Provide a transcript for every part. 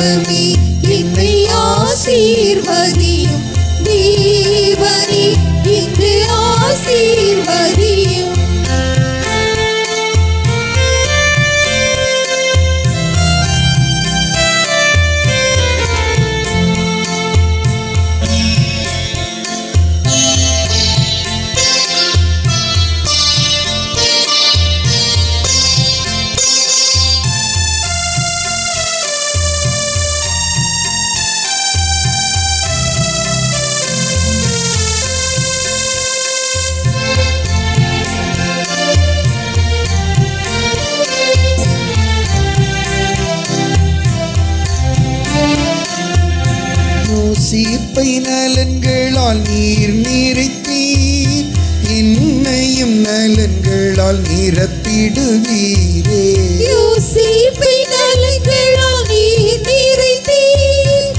தெய்வமே என்னை நலன்களால் நீர் நிறைத்தீர் என்னையும் நலன்களால் நிரப்பிடுவீரே யோசேப்பை நலன்களால் நீர் நிறைத்தீர்.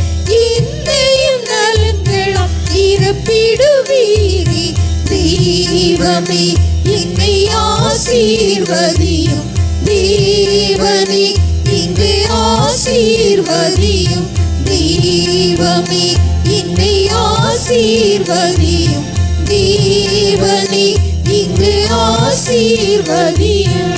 என்னையும் நலன்களால் நிரப்பிடுவீரே. தெய்வமே என்னை ஆசீர்வதியும் தேவனே இங்கு ஆசீர்வதியும் தெய்வமே ஆசீர்வதியும் தேவனே இங்கு ஆசீர்வதியும்.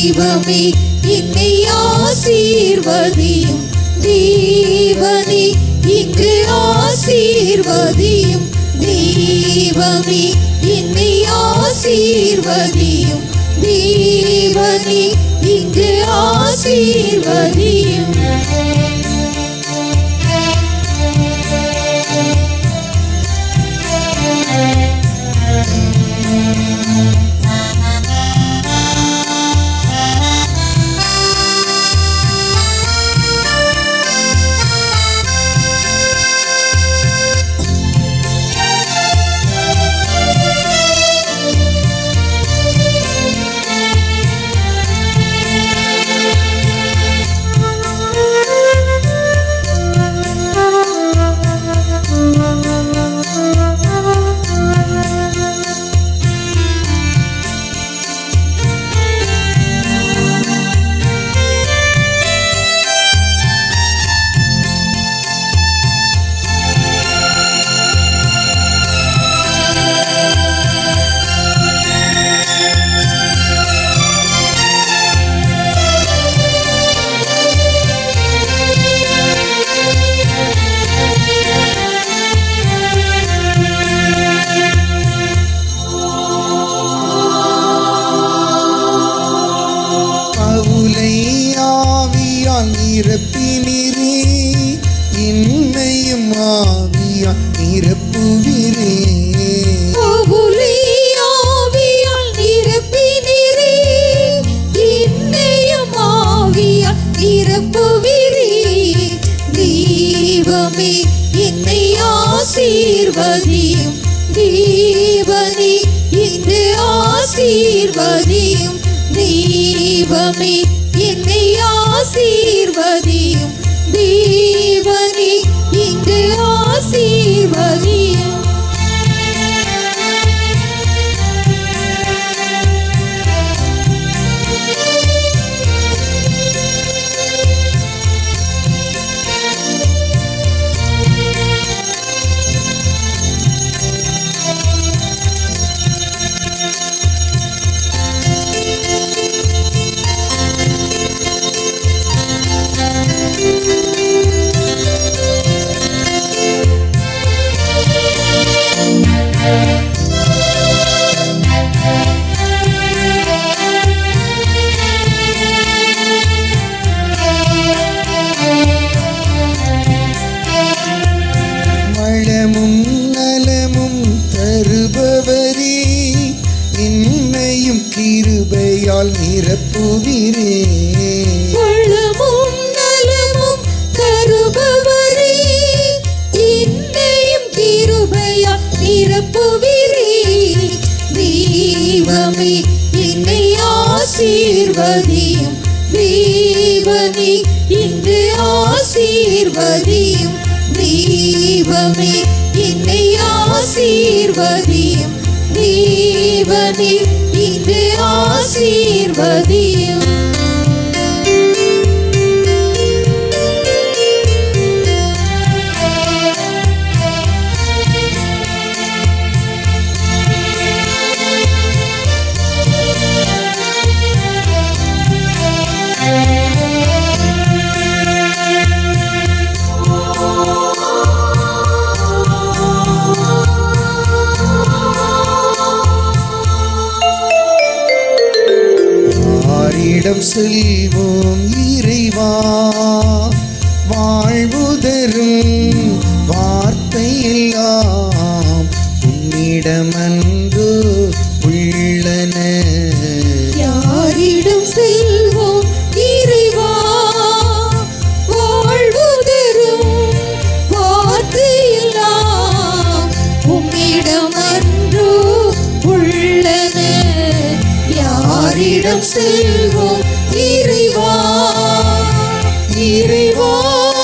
தெய்வமே என்னை ஆசீர்வதியும் தேவனே இங்கு ஆசீர்வதியும் தெய்வமே என்னை ஆசீர்வதியும் தேவனே இங்கு ஆசீர்வதியும் ஆசீர்வதியும் தீபனே இன்று ஆசீர்வதியும். தீபமே என்னை ஆசீர்வதியும். தீபனே இன்று ஆசீர்வதி இன்று ஆசீர்வதியும் செல்வோம் இறைவா. வாழ்வுதரும் வார்த்தையெல்லாம் உன்னிடமன்று உள்ளன. யாரிடம் செல்வோம் இறைவா? வாழ்வுதரும் வார்த்தையெல்லாம் உன்னிடமன்று உள்ளன. யாரிடம் செல்வோம் இறைவா இறைவா.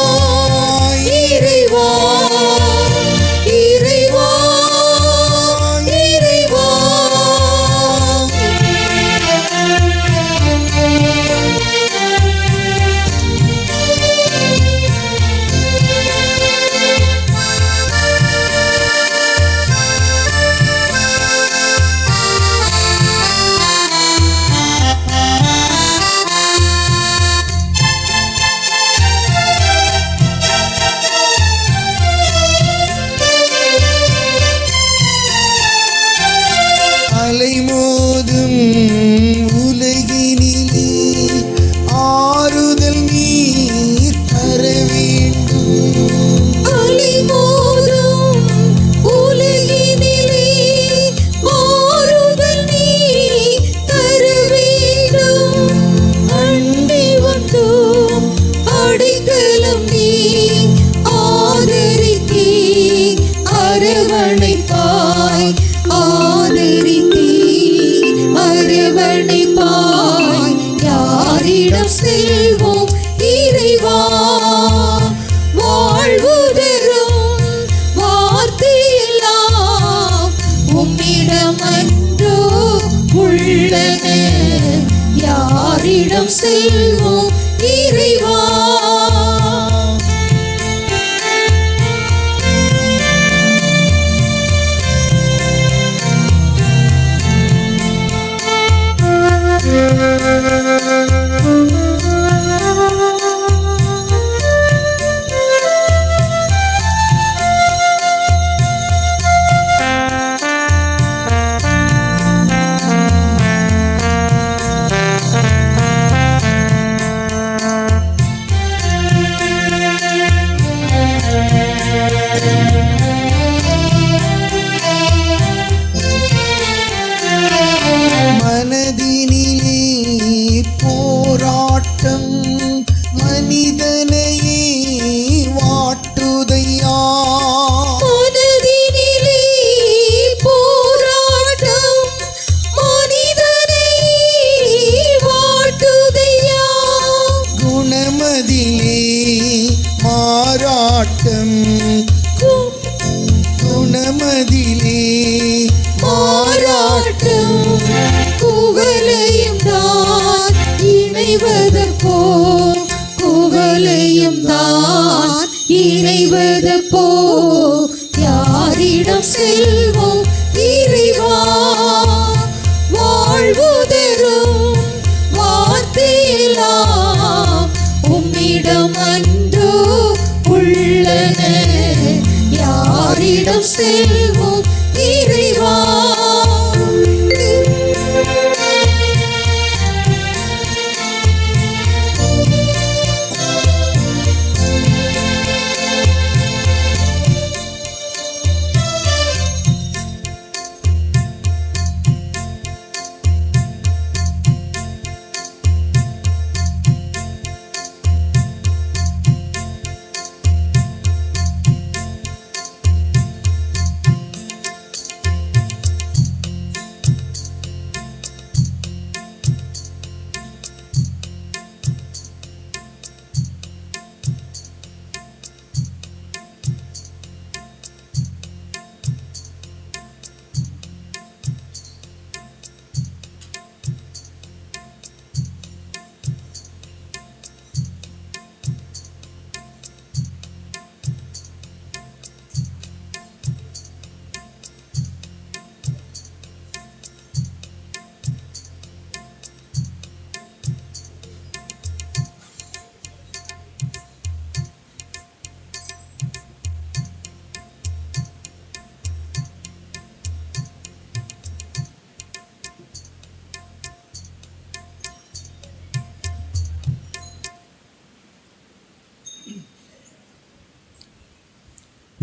அலைமோதும் யாரிடம் செல்வோம் இறைவா. வாழ்வுதரும் வார்த்தையெல்லாம் உம்மிடம் அன்றோ உள்ளன. யாரிடம் செல்வோம் இறைவா. உம்மிடம் அன்றோ உள்ளன. யாரிடம் செல்வோம்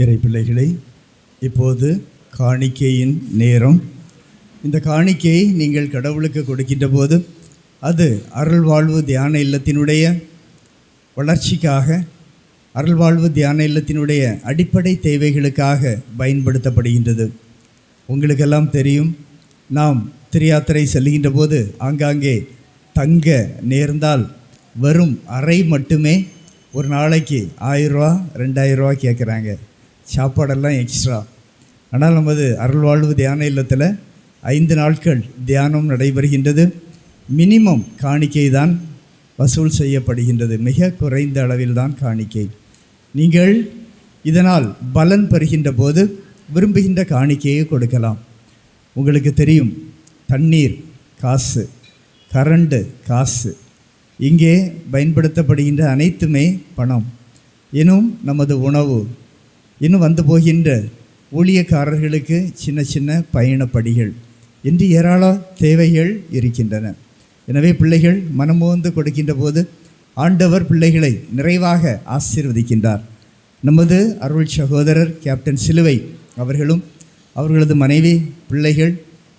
இறை பிள்ளைகளை இப்போது காணிக்கையின் நேரம். இந்த காணிக்கையை நீங்கள் கடவுளுக்கு கொடுக்கின்ற போது அது அருள்வாழ்வு தியான இல்லத்தினுடைய வளர்ச்சிக்காக அருள்வாழ்வு தியான இல்லத்தினுடைய அடிப்படை தேவைகளுக்காக பயன்படுத்தப்படுகின்றது. உங்களுக்கெல்லாம் தெரியும் நாம் திரியாத்திரை செல்கின்ற போது ஆங்காங்கே தங்க நேர்ந்தால் வெறும் அறை மட்டுமே ஒரு நாளைக்கு ஆயிரரூவா ரெண்டாயிரரூவா கேட்குறாங்க. சாப்பாடெல்லாம் எக்ஸ்ட்ரா ஆனால் நமது அருள்வாழ்வு தியான இல்லத்தில் ஐந்து நாட்கள் தியானம் நடைபெறுகின்றது. மினிமம் காணிக்கை தான் வசூல் செய்யப்படுகின்றது. மிக குறைந்த அளவில் தான் காணிக்கை. நீங்கள் இதனால் பலன் பெறுகின்ற போது விரும்புகின்ற காணிக்கையை கொடுக்கலாம். உங்களுக்கு தெரியும் தண்ணீர் காசு கரண்டு காசு. இங்கே பயன்படுத்தப்படுகின்ற அனைத்துமே பணம். எனும் நமது உணவு இன்னும் வந்து போகின்ற ஊழியக்காரர்களுக்கு சின்ன சின்ன பயணப்படிகள் என்று ஏராள தேவைகள் இருக்கின்றன. எனவே பிள்ளைகள் மனமோந்து கொடுக்கின்ற போது ஆண்டவர் பிள்ளைகளை நிறைவாக ஆசீர்வதிக்கின்றார். நமது அருள் சகோதரர் கேப்டன் சிலுவை அவர்களும் அவர்களது மனைவி பிள்ளைகள்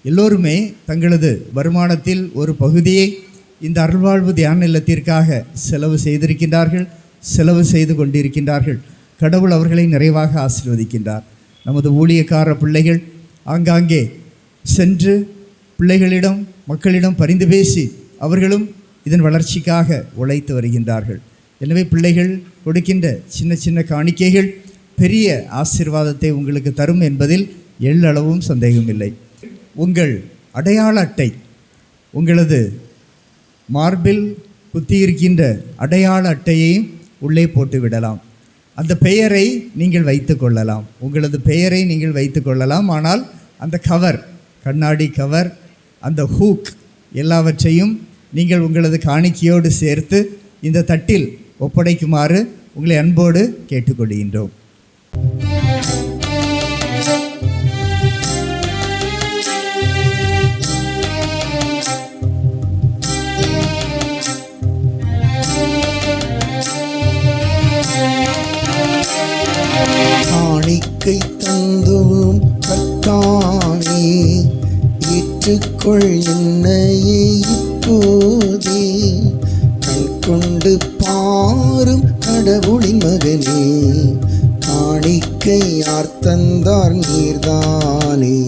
எல்லோருமே தங்களது வருமானத்தில் ஒரு பகுதியை இந்த அருள்வாழ்வு தியான இல்லத்திற்காக செலவு செய்திருக்கின்றார்கள் செலவு செய்து கொண்டிருக்கின்றார்கள். கடவுள் அவர்களை நிறைவாக ஆசீர்வதிக்கின்றார். நமது ஊழியக்கார பிள்ளைகள் ஆங்காங்கே சென்று பிள்ளைகளிடம் மக்களிடம் பரிந்து பேசி அவர்களும் இதன் வளர்ச்சிக்காக உழைத்து வருகின்றார்கள். எனவே பிள்ளைகள் கொடுக்கின்ற சின்ன சின்ன காணிக்கைகள் பெரிய ஆசீர்வாதத்தை உங்களுக்கு தரும் என்பதில் எள்ளளவும் சந்தேகமில்லை உங்கள் அடையாள அட்டை உங்களது மார்பில் குத்தியிருக்கின்ற அடையாள அட்டையையும் உள்ளே போட்டு விடலாம் அந்த பெயரை நீங்கள் வைத்து கொள்ளலாம். உங்களது பெயரை நீங்கள் வைத்து கொள்ளலாம். ஆனால் அந்த கவர் கண்ணாடி கவர் அந்த ஹூக் எல்லாவற்றையும் நீங்கள் உங்களது காணிக்கையோடு சேர்த்து இந்த தட்டில் ஒப்படைக்குமாறு உங்களை அன்போடு கேட்டுக்கொள்கின்றோம். வாழ்க்கை தந்தோம் கர்த்தாவே ஏற்றுக்கொள் என்னையே இப்போதே. கண் கொண்டு பாரும் கடவுளின் மகனே. காணிக்கை யார் தந்தார் நீர்தானே.